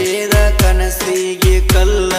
ಹಾಕಿದ ಕನಸಿಗೆ ಕಲ್ಲ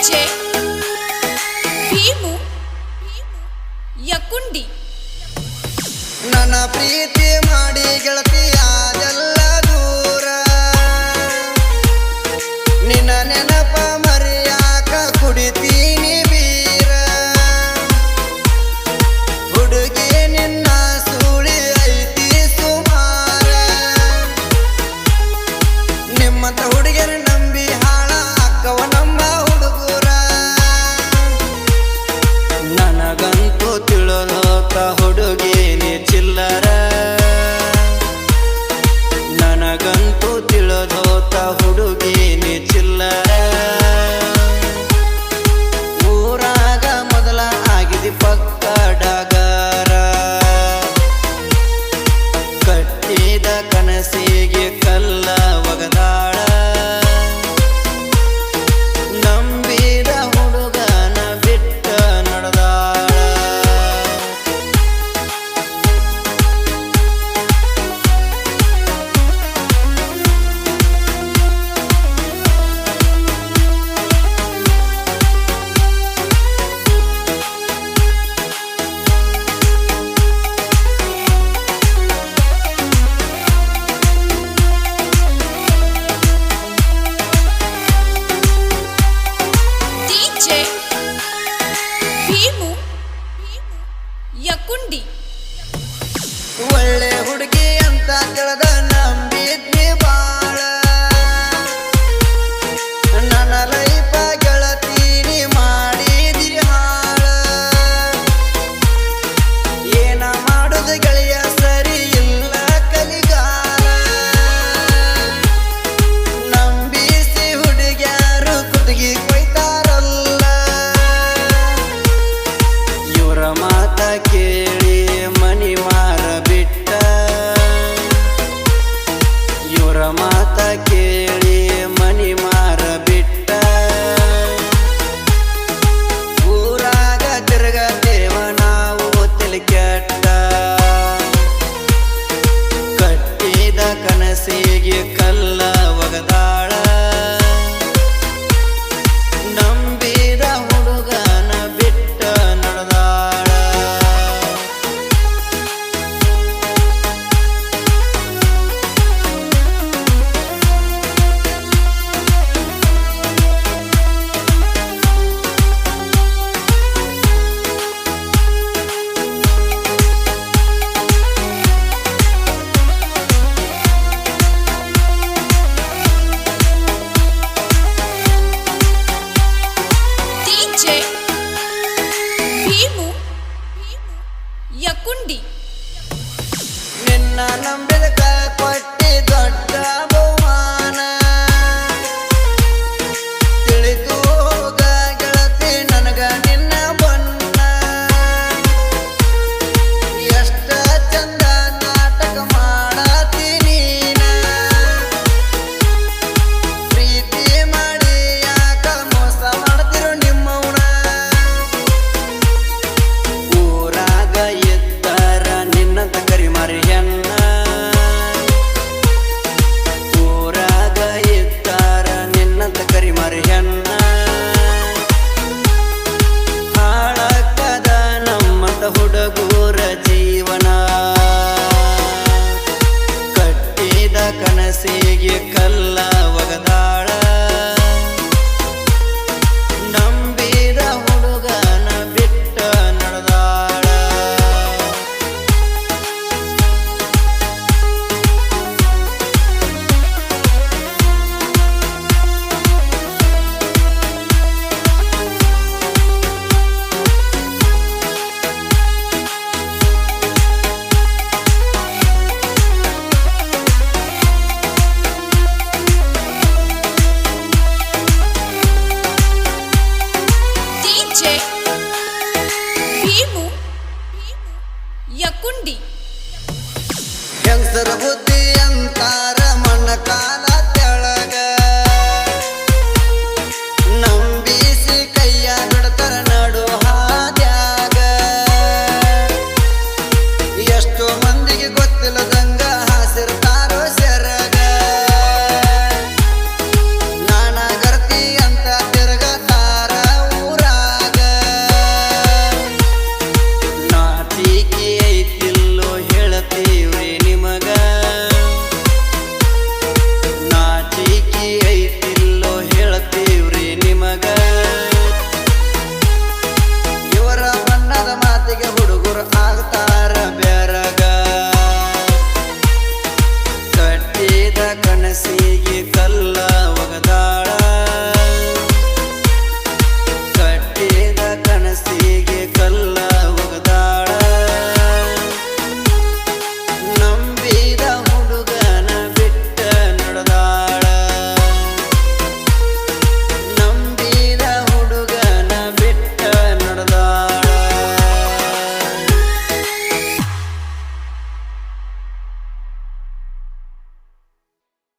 Tchê. DJ. ಮಾತ ಕೇಳಿ ಮನಿ ಮಾರ ಬಿಟ್ಟ ಊರಾಗ ತಿರ್ಗ ದೇವ ನಾವು ತಿಳಿಕೆಟ್ಟ ಕಟ್ಟಿದ ಕನಸಿಗೆ ಕಲ್ಲ కుండి. నిన్న Gangster